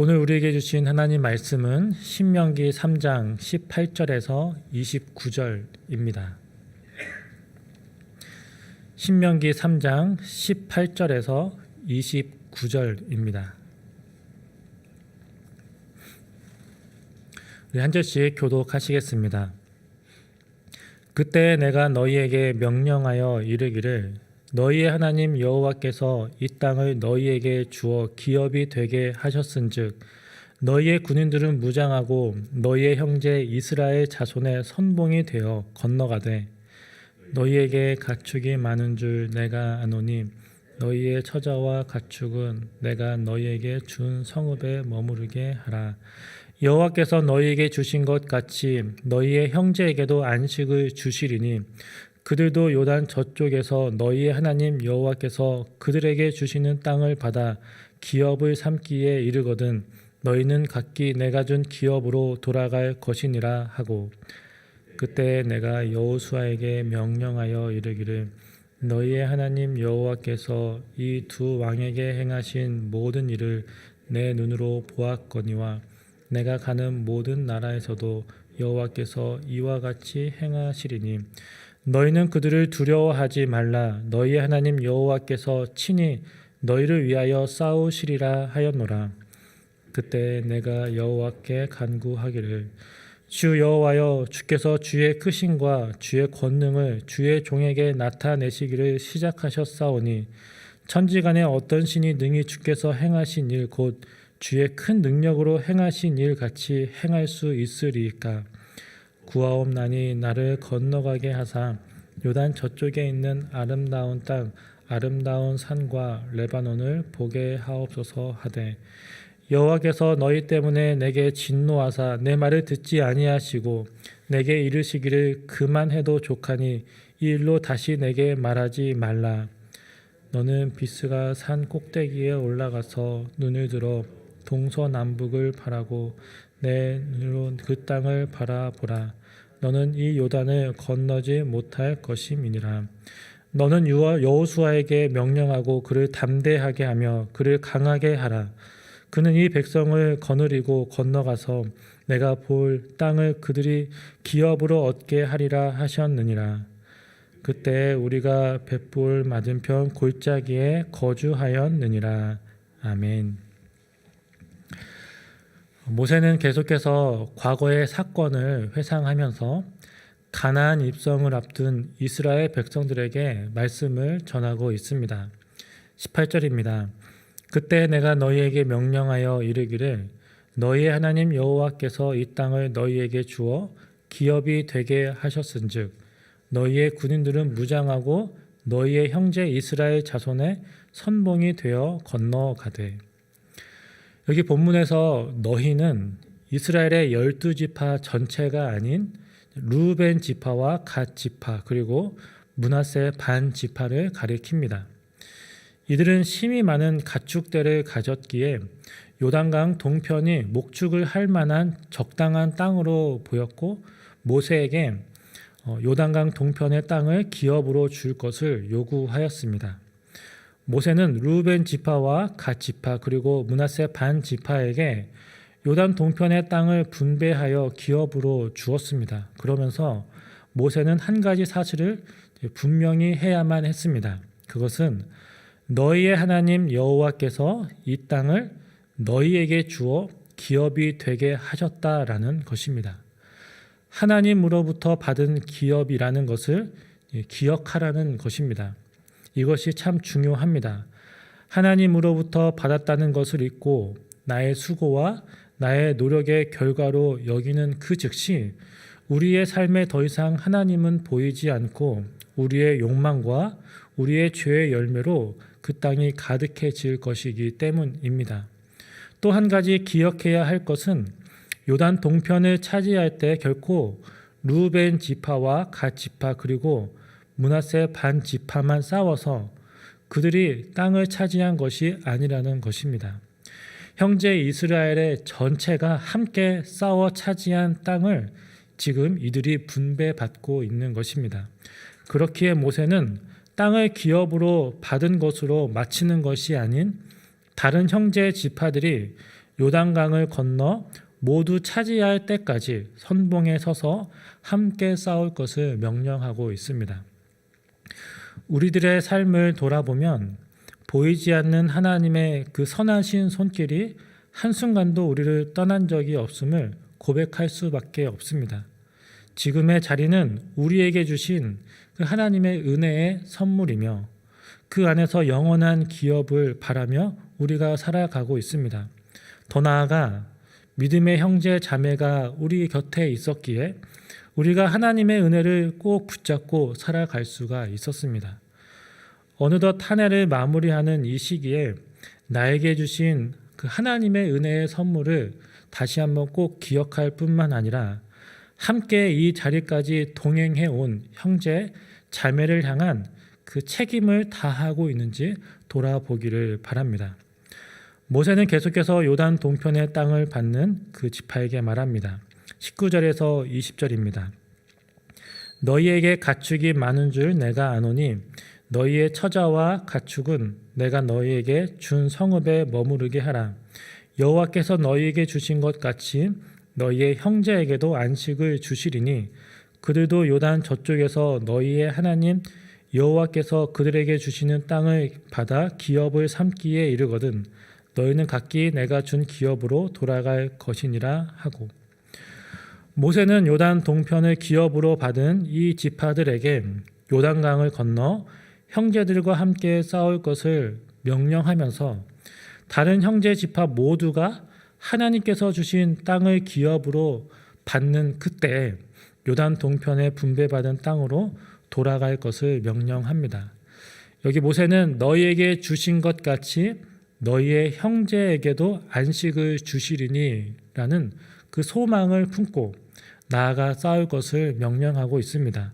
오늘 우리에게 주신 하나님 말씀은 신명기 3장 18절에서 29절입니다. 신명기 3장 18절에서 29절입니다. 우리 한 절씩 교독하시겠습니다. 그때 내가 너희에게 명령하여 이르기를 너희의 하나님 여호와께서 이 땅을 너희에게 주어 기업이 되게 하셨은즉 너희의 군인들은 무장하고 너희의 형제 이스라엘 자손의 선봉이 되어 건너가되 너희에게 가축이 많은 줄 내가 아노니 너희의 처자와 가축은 내가 너희에게 준 성읍에 머무르게 하라. 여호와께서 너희에게 주신 것 같이 너희의 형제에게도 안식을 주시리니 그들도 요단 저쪽에서 너희의 하나님 여호와께서 그들에게 주시는 땅을 받아 기업을 삼기에 이르거든 너희는 각기 내가 준 기업으로 돌아갈 것이니라 하고 그때 내가 여호수아에게 명령하여 이르기를 너희의 하나님 여호와께서 이 두 왕에게 행하신 모든 일을 내 눈으로 보았거니와 내가 가는 모든 나라에서도 여호와께서 이와 같이 행하시리니 너희는 그들을 두려워하지 말라. 너희 하나님 여호와께서 친히 너희를 위하여 싸우시리라 하였노라. 그때 내가 여호와께 간구하기를 주 여호와여 주께서 주의 크심과 주의 권능을 주의 종에게 나타내시기를 시작하셨사오니 천지간에 어떤 신이 능히 주께서 행하신 일 곧 주의 큰 능력으로 행하신 일 같이 행할 수 있으리이까 구하옵나니 나를 건너가게 하사 요단 저쪽에 있는 아름다운 땅 아름다운 산과 레바논을 보게 하옵소서 하되 여호와께서 너희 때문에 내게 진노하사 내 말을 듣지 아니하시고 내게 이르시기를 그만해도 족하니 이 일로 다시 내게 말하지 말라. 너는 비스가 산 꼭대기에 올라가서 눈을 들어 동서남북을 바라고 내 눈으로 그 땅을 바라보라. 너는 이 요단을 건너지 못할 것임이니라. 너는 여호수아에게 명령하고 그를 담대하게 하며 그를 강하게 하라. 그는 이 백성을 거느리고 건너가서 내가 볼 땅을 그들이 기업으로 얻게 하리라 하셨느니라. 그때 우리가 벳볼 맞은편 골짜기에 거주하였느니라. 아멘. 모세는 계속해서 과거의 사건을 회상하면서 가나안 입성을 앞둔 이스라엘 백성들에게 말씀을 전하고 있습니다. 18절입니다. 그때 내가 너희에게 명령하여 이르기를 너희의 하나님 여호와께서 이 땅을 너희에게 주어 기업이 되게 하셨은즉 너희의 군인들은 무장하고 너희의 형제 이스라엘 자손의 선봉이 되어 건너가되 여기 본문에서 너희는 이스라엘의 열두 지파 전체가 아닌 루벤 지파와 갓 지파 그리고 문하세 반 지파를 가리킵니다. 이들은 심이 많은 가축대를 가졌기에 요단강 동편이 목축을 할 만한 적당한 땅으로 보였고 모세에게 어, 요단강 동편의 땅을 기업으로 줄 것을 요구하였습니다. 모세는 루벤 지파와 갓 지파 그리고 문하세 반 지파에게 요단 동편의 땅을 분배하여 기업으로 주었습니다. 그러면서 모세는 한 가지 사실을 분명히 해야만 했습니다. 그것은 너희의 하나님 여호와께서 이 땅을 너희에게 주어 기업이 되게 하셨다라는 것입니다. 하나님으로부터 받은 기업이라는 것을 기억하라는 것입니다. 이것이 참 중요합니다. 하나님으로부터 받았다는 것을 잊고 나의 수고와 나의 노력의 결과로 여기는 그 즉시 우리의 삶에 더 이상 하나님은 보이지 않고 우리의 욕망과 우리의 죄의 열매로 그 땅이 가득해질 것이기 때문입니다. 또 한 가지 기억해야 할 것은 요단 동편을 차지할 때 결코 루벤 지파와 갓 지파 그리고 문하세 반 지파만 싸워서 그들이 땅을 차지한 것이 아니라는 것입니다. 형제 이스라엘의 전체가 함께 싸워 차지한 땅을 지금 이들이 분배받고 있는 것입니다. 그렇기에 모세는 땅을 기업으로 받은 것으로 마치는 것이 아닌 다른 형제 지파들이 요단강을 건너 모두 차지해야 할 때까지 선봉에 서서 함께 싸울 것을 명령하고 있습니다. 우리들의 삶을 돌아보면 보이지 않는 하나님의 그 선하신 손길이 한순간도 우리를 떠난 적이 없음을 고백할 수밖에 없습니다. 지금의 자리는 우리에게 주신 그 하나님의 은혜의 선물이며 그 안에서 영원한 기업을 바라며 우리가 살아가고 있습니다. 더 나아가 믿음의 형제 자매가 우리 곁에 있었기에 우리가 하나님의 은혜를 꼭 붙잡고 살아갈 수가 있었습니다. 어느덧 한 해를 마무리하는 이 시기에 나에게 주신 그 하나님의 은혜의 선물을 다시 한번 꼭 기억할 뿐만 아니라 함께 이 자리까지 동행해 온 형제 자매를 향한 그 책임을 다하고 있는지 돌아보기를 바랍니다. 모세는 계속해서 요단 동편의 땅을 받는 그 지파에게 말합니다. 19절에서 20절입니다. 너희에게 가축이 많은 줄 내가 아노니 너희의 처자와 가축은 내가 너희에게 준 성읍에 머무르게 하라. 여호와께서 너희에게 주신 것 같이 너희의 형제에게도 안식을 주시리니 그들도 요단 저쪽에서 너희의 하나님 여호와께서 그들에게 주시는 땅을 받아 기업을 삼기에 이르거든 너희는 각기 내가 준 기업으로 돌아갈 것이니라 하고 모세는 요단 동편을 기업으로 받은 이 지파들에게 요단강을 건너 형제들과 함께 싸울 것을 명령하면서 다른 형제 지파 모두가 하나님께서 주신 땅을 기업으로 받는 그때 요단 동편에 분배받은 땅으로 돌아갈 것을 명령합니다. 여기 모세는 너희에게 주신 것 같이 너희의 형제에게도 안식을 주시리니 라는 그 소망을 품고 나아가 싸울 것을 명령하고 있습니다.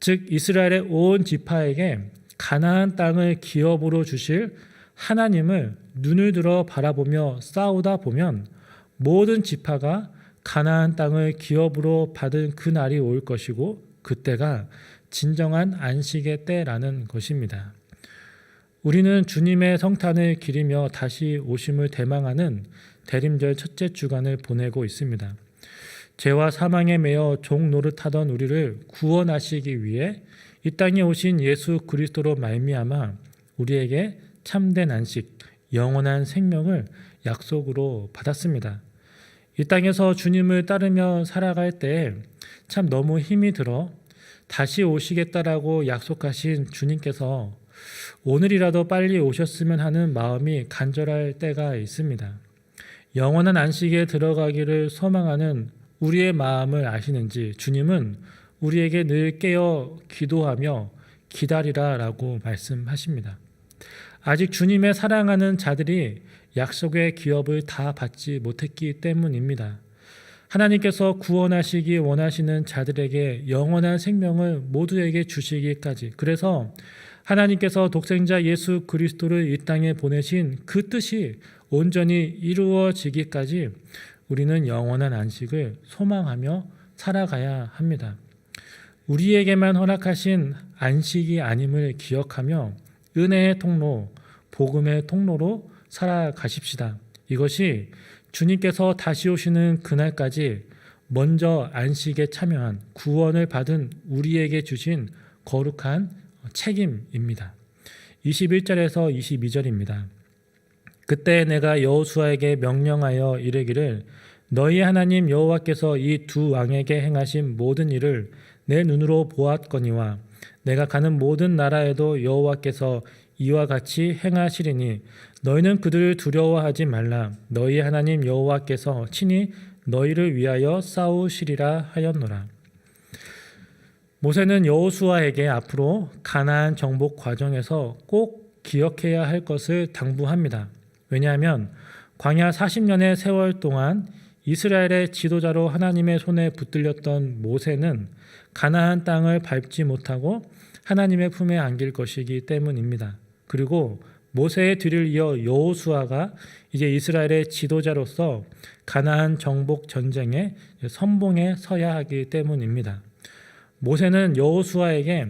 즉 이스라엘의 온 지파에게 가나안 땅을 기업으로 주실 하나님을 눈을 들어 바라보며 싸우다 보면 모든 지파가 가나안 땅을 기업으로 받은 그 날이 올 것이고 그때가 진정한 안식의 때라는 것입니다. 우리는 주님의 성탄을 기리며 다시 오심을 대망하는 대림절 첫째 주간을 보내고 있습니다. 죄와 사망에 매여 종 노릇하던 우리를 구원하시기 위해 이 땅에 오신 예수 그리스도로 말미암아 우리에게 참된 안식, 영원한 생명을 약속으로 받았습니다. 이 땅에서 주님을 따르며 살아갈 때 참 너무 힘이 들어 다시 오시겠다라고 약속하신 주님께서 오늘이라도 빨리 오셨으면 하는 마음이 간절할 때가 있습니다. 영원한 안식에 들어가기를 소망하는 우리의 마음을 아시는지 주님은 우리에게 늘 깨어 기도하며 기다리라 라고 말씀하십니다. 아직 주님의 사랑하는 자들이 약속의 기업을 다 받지 못했기 때문입니다. 하나님께서 구원하시기 원하시는 자들에게 영원한 생명을 모두에게 주시기까지 그래서 하나님께서 독생자 예수 그리스도를 이 땅에 보내신 그 뜻이 온전히 이루어지기까지 우리는 영원한 안식을 소망하며 살아가야 합니다. 우리에게만 허락하신 안식이 아님을 기억하며 은혜의 통로, 복음의 통로로 살아가십시다. 이것이 주님께서 다시 오시는 그날까지 먼저 안식에 참여한 구원을 받은 우리에게 주신 거룩한 책임입니다. 21절에서 22절입니다. 그때 내가 여호수아에게 명령하여 이르기를 너희 하나님 여호와께서 이 두 왕에게 행하신 모든 일을 내 눈으로 보았거니와 내가 가는 모든 나라에도 여호와께서 이와 같이 행하시리니 너희는 그들을 두려워하지 말라 너희 하나님 여호와께서 친히 너희를 위하여 싸우시리라 하였노라 모세는 여호수아에게 앞으로 가나안 정복 과정에서 꼭 기억해야 할 것을 당부합니다. 왜냐하면 광야 40년의 세월 동안 이스라엘의 지도자로 하나님의 손에 붙들렸던 모세는 가나안 땅을 밟지 못하고 하나님의 품에 안길 것이기 때문입니다. 그리고 모세의 뒤를 이어 여호수아가 이제 이스라엘의 지도자로서 가나안 정복 전쟁의 선봉에 서야 하기 때문입니다. 모세는 여호수아에게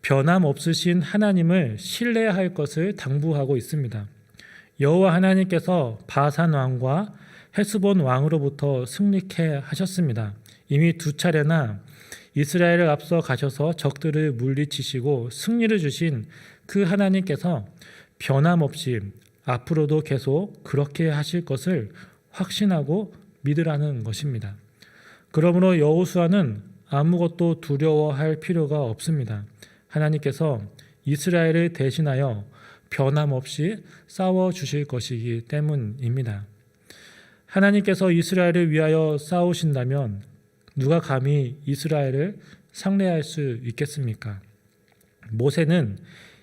변함 없으신 하나님을 신뢰할 것을 당부하고 있습니다. 여호와 하나님께서 바산 왕과 헤스본 왕으로부터 승리케 하셨습니다. 이미 두 차례나 이스라엘을 앞서 가셔서 적들을 물리치시고 승리를 주신 그 하나님께서 변함없이 앞으로도 계속 그렇게 하실 것을 확신하고 믿으라는 것입니다. 그러므로 여호수아는 아무것도 두려워할 필요가 없습니다. 하나님께서 이스라엘을 대신하여 변함없이 싸워 주실 것이기 때문입니다. 하나님께서 이스라엘을 위하여 싸우신다면 누가 감히 이스라엘을 상대할 수 있겠습니까? 모세는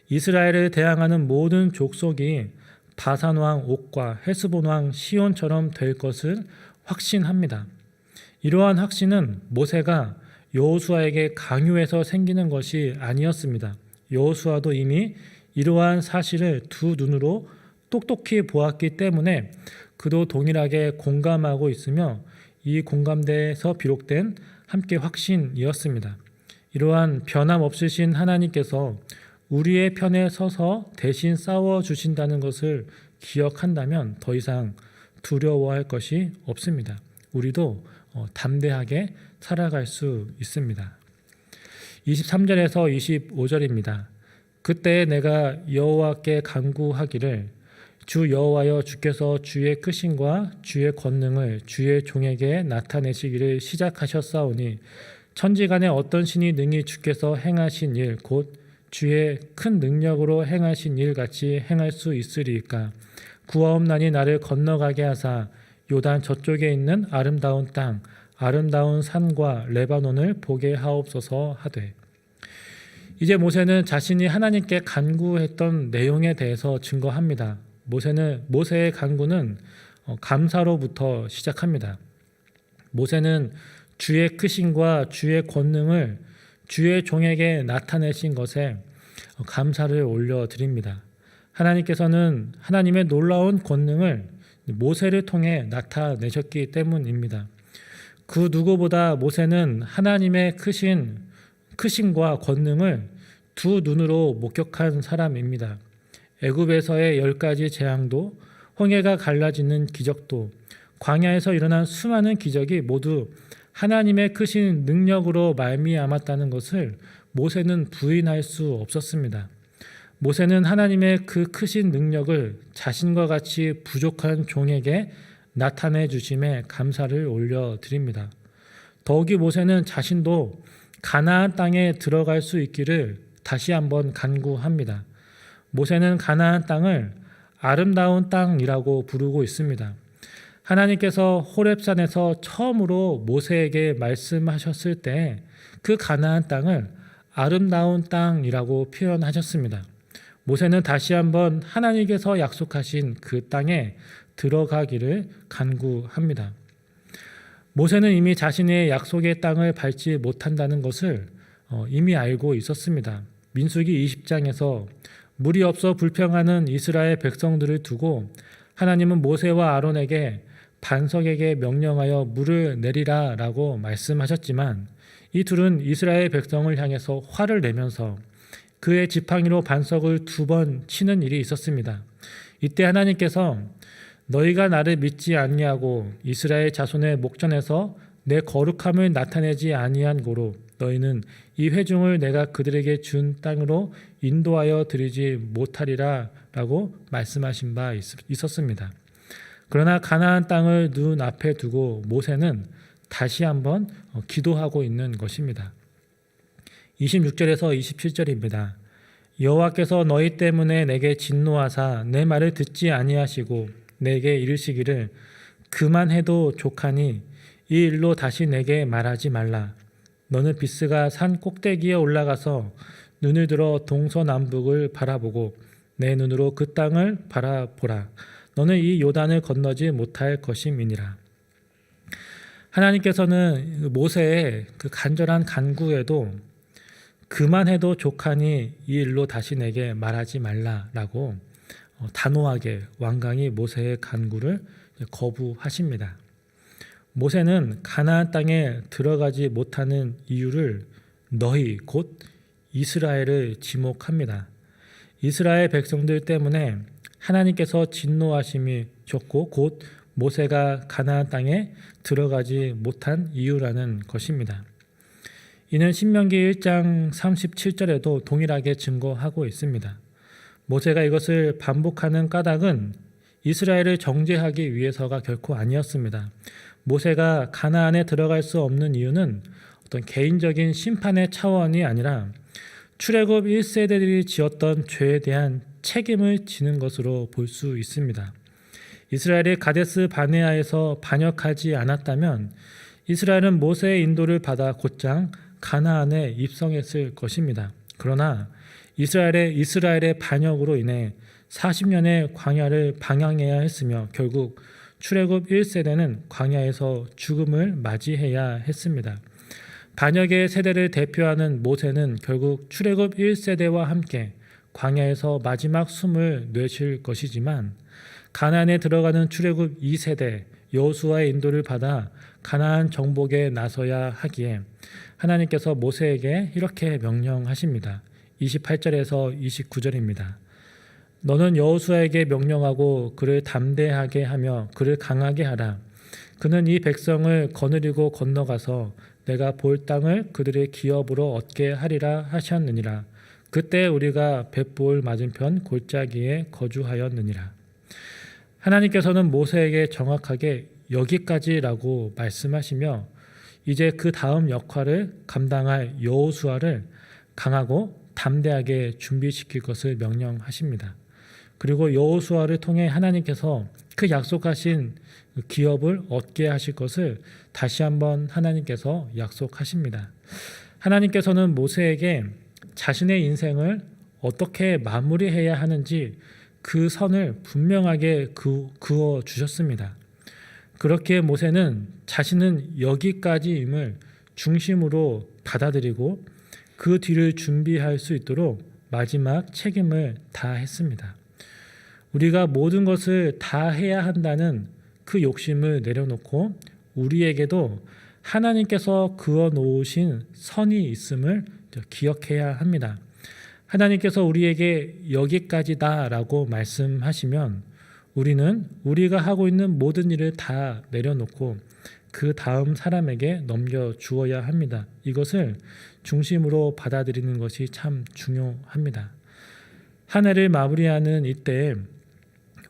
이스라엘을 대항하는 모든 족속이 바산 왕 옥과 헤스본 왕 시온처럼 될 것을 확신합니다. 이러한 확신은 모세가 여호수아에게 강요해서 생기는 것이 아니었습니다. 여호수아도 이미 이러한 사실을 두 눈으로 똑똑히 보았기 때문에 그도 동일하게 공감하고 있으며 이 공감대에서 비롯된 함께 확신이었습니다. 이러한 변함없으신 하나님께서 우리의 편에 서서 대신 싸워 주신다는 것을 기억한다면 더 이상 두려워할 것이 없습니다. 우리도 어, 담대하게 살아갈 수 있습니다. 23절에서 25절입니다. 그때 내가 여호와께 간구하기를 주 여호와여 주께서 주의 크신과 주의 권능을 주의 종에게 나타내시기를 시작하셨사오니 천지간에 어떤 신이 능히 주께서 행하신 일 곧 주의 큰 능력으로 행하신 일 같이 행할 수 있으리까? 구하옵나니 나를 건너가게 하사 요단 저쪽에 있는 아름다운 땅 아름다운 산과 레바논을 보게 하옵소서 하되 이제 모세는 자신이 하나님께 간구했던 내용에 대해서 증거합니다. 모세는 모세의 간구는 어, 감사로부터 시작합니다. 모세는 주의 크신과 주의 권능을 주의 종에게 나타내신 것에 어, 감사를 올려 드립니다. 하나님께서는 하나님의 놀라운 권능을 모세를 통해 나타내셨기 때문입니다. 그 누구보다 모세는 하나님의 크신 크신과 권능을 두 눈으로 목격한 사람입니다. 애굽에서의 열 가지 재앙도 홍해가 갈라지는 기적도 광야에서 일어난 수많은 기적이 모두 하나님의 크신 능력으로 말미암았다는 것을 모세는 부인할 수 없었습니다. 모세는 하나님의 그 크신 능력을 자신과 같이 부족한 종에게 나타내 주심에 감사를 올려 드립니다. 더욱이 모세는 자신도 가나안 땅에 들어갈 수 있기를 다시 한번 간구합니다. 모세는 가나안 땅을 아름다운 땅이라고 부르고 있습니다. 하나님께서 호렙산에서 처음으로 모세에게 말씀하셨을 때 그 가나안 땅을 아름다운 땅이라고 표현하셨습니다. 모세는 다시 한번 하나님께서 약속하신 그 땅에 들어가기를 간구합니다. 모세는 이미 자신의 약속의 땅을 밟지 못한다는 것을 어, 이미 알고 있었습니다. 민수기 20장에서 물이 없어 불평하는 이스라엘 백성들을 두고 하나님은 모세와 아론에게 반석에게 명령하여 물을 내리라 라고 말씀하셨지만 이 둘은 이스라엘 백성을 향해서 화를 내면서 그의 지팡이로 반석을 두 번 치는 일이 있었습니다. 이때 하나님께서 너희가 나를 믿지 아니하고 이스라엘 자손의 목전에서 내 거룩함을 나타내지 아니한 고로 너희는 이 회중을 내가 그들에게 준 땅으로 인도하여 드리지 못하리라 라고 말씀하신 바 있었습니다. 그러나 가나안 땅을 눈 앞에 두고 모세는 다시 한번 어, 기도하고 있는 것입니다. 26절에서 27절입니다. 여호와께서 너희 때문에 내게 진노하사 내 말을 듣지 아니하시고 내게 이르시기를 그만해도 족하니 이 일로 다시 내게 말하지 말라. 너는 비스가 산 꼭대기에 올라가서 눈을 들어 동서남북을 바라보고 내 눈으로 그 땅을 바라보라. 너는 이 요단을 건너지 못할 것임이니라. 하나님께서는 모세의 그 간절한 간구에도 그만해도 족하니 이 일로 다시 내게 말하지 말라라고 어, 단호하게 왕강이 모세의 간구를 거부하십니다. 모세는 가나안 땅에 들어가지 못하는 이유를 너희 곧 이스라엘을 지목합니다. 이스라엘 백성들 때문에 하나님께서 진노하심이 좋고 곧 모세가 가나안 땅에 들어가지 못한 이유라는 것입니다. 이는 신명기 1장 37절에도 동일하게 증거하고 있습니다. 모세가 이것을 반복하는 까닭은 이스라엘을 정죄하기 위해서가 결코 아니었습니다. 모세가 가나안에 들어갈 수 없는 이유는 어떤 개인적인 심판의 차원이 아니라 출애굽 1세대들이 지었던 죄에 대한 책임을 지는 것으로 볼 수 있습니다. 이스라엘이 가데스 바네아에서 반역하지 않았다면 이스라엘은 모세의 인도를 받아 곧장 가나안에 입성했을 것입니다. 그러나 이스라엘의 이스라엘의 반역으로 인해 40년의 광야를 방향해야 했으며 결국 출애굽 1세대는 광야에서 죽음을 맞이해야 했습니다. 반역의 세대를 대표하는 모세는 결국 출애굽 1세대와 함께 광야에서 마지막 숨을 내쉴 것이지만 가나안에 들어가는 출애굽 2세대 여호수아의 인도를 받아 가나안 정복에 나서야 하기에 하나님께서 모세에게 이렇게 명령하십니다. 28절에서 29절입니다. 너는 여호수아에게 명령하고 그를 담대하게 하며 그를 강하게 하라. 그는 이 백성을 거느리고 건너가서 내가 볼 땅을 그들의 기업으로 얻게 하리라 하셨느니라. 그때 우리가 벳볼 맞은편 골짜기에 거주하였느니라. 하나님께서는 모세에게 정확하게 여기까지라고 말씀하시며 이제 그 다음 역할을 감당할 여호수아를 강하고 담대하게 준비시킬 것을 명령하십니다. 그리고 여호수아를 통해 하나님께서 그 약속하신 그 기업을 얻게 하실 것을 다시 한번 하나님께서 약속하십니다. 하나님께서는 모세에게 자신의 인생을 어떻게 마무리해야 하는지 그 선을 분명하게 그, 그어 주셨습니다. 그렇게 모세는 자신은 여기까지임을 중심으로 받아들이고 그 뒤를 준비할 수 있도록 마지막 책임을 다했습니다. 우리가 모든 것을 다 해야 한다는 그 욕심을 내려놓고 우리에게도 하나님께서 그어 놓으신 선이 있음을 기억해야 합니다. 하나님께서 우리에게 여기까지다라고 말씀하시면 우리는 우리가 하고 있는 모든 일을 다 내려놓고 그 다음 사람에게 넘겨 주어야 합니다. 이것을 중심으로 받아들이는 것이 참 중요합니다. 한 해를 마무리하는 이때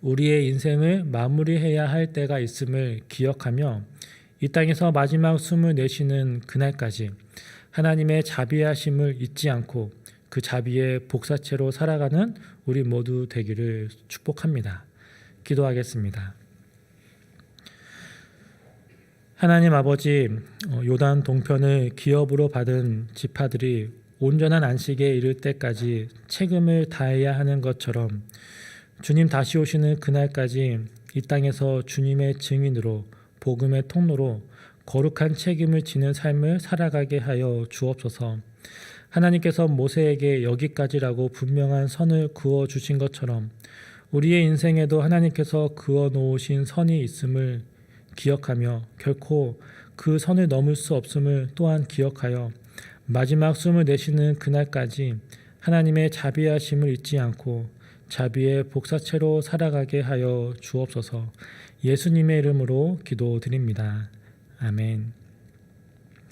우리의 인생을 마무리해야 할 때가 있음을 기억하며 이 땅에서 마지막 숨을 내쉬는 그날까지 하나님의 자비하심을 잊지 않고 그 자비의 복사체로 살아가는 우리 모두 되기를 축복합니다. 기도하겠습니다. 하나님 아버지 어, 요단 동편을 기업으로 받은 지파들이 온전한 안식에 이를 때까지 책임을 다해야 하는 것처럼 주님 다시 오시는 그날까지 이 땅에서 주님의 증인으로 복음의 통로로 거룩한 책임을 지는 삶을 살아가게 하여 주옵소서. 하나님께서 모세에게 여기까지라고 분명한 선을 그어 주신 것처럼 우리의 인생에도 하나님께서 그어 놓으신 선이 있음을 기억하며 결코 그 선을 넘을 수 없음을 또한 기억하여 마지막 숨을 내쉬는 그날까지 하나님의 자비하심을 잊지 않고 자비의 복사체로 살아가게 하여 주옵소서 예수님의 이름으로 기도드립니다. 아멘.